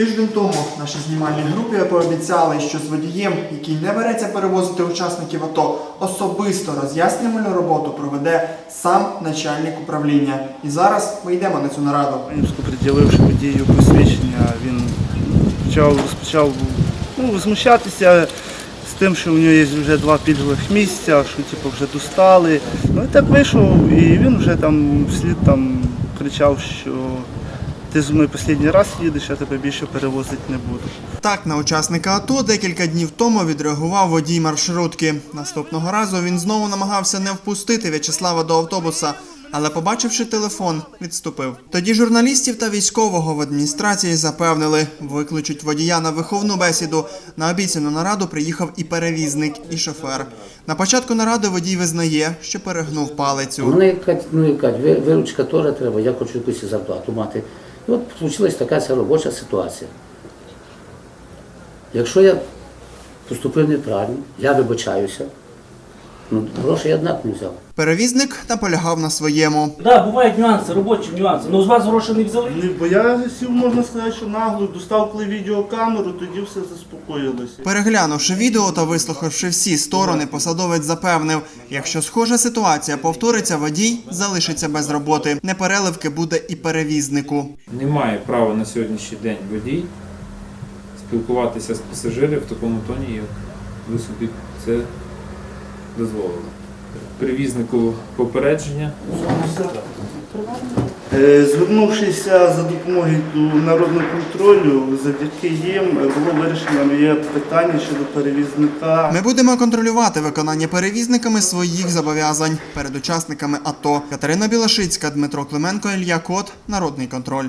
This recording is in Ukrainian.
Тиждень тому нашій знімальній групі пообіцяли, що з водієм, який не береться перевозити учасників АТО, особисто роз'яснювальну роботу проведе сам начальник управління. І зараз ми йдемо на цю нараду. Приділивши водію посвідчення, він почав, почав ну, возмущатися з тим, що у нього є вже два пільгових місця, що типу, вже достали. Ну і так вийшов, і він вже там вслід там кричав, що ти зі мною останній раз їдеш, я тебе більше перевозити не буду. Так, на учасника АТО декілька днів тому відреагував водій маршрутки. Наступного разу він знову намагався не впустити В'ячеслава до автобуса, але, побачивши телефон, відступив. Тоді журналістів та військового в адміністрації запевнили, викличуть водія на виховну бесіду. На обіцяну нараду приїхав і перевізник, і шофер. На початку наради водій визнає, що перегнув палицю. Вони якась, ну яка, виручка теж треба, я хочу якусь зарплату мати. І от вийшла така ця робоча ситуація. Якщо я поступив неправильно, я вибачаюся, ну гроші однак не взяв. Перевізник наполягав на своєму. Да, бувають нюанси, робочі нюанси. Ну з вас гроші не взяли. Не, бо я сів, можна сказати, що нагло достав коли відеокамеру, тоді все заспокоїлося. Переглянувши відео та вислухавши всі сторони, посадовець запевнив, якщо схожа ситуація повториться, водій залишиться без роботи. Непереливки буде і перевізнику. Немає права на сьогоднішній день водій спілкуватися з пасажирів в такому тоні, як ви собі це дозволили. Перевізнику попередження. Е, Звернувшися за допомогою до народного контролю, завдяки їм було вирішено моє питання щодо перевізника. Ми будемо контролювати виконання перевізниками своїх зобов'язань перед учасниками АТО. Катерина Білошицька, Дмитро Клименко, Ілья Кот. Народний контроль.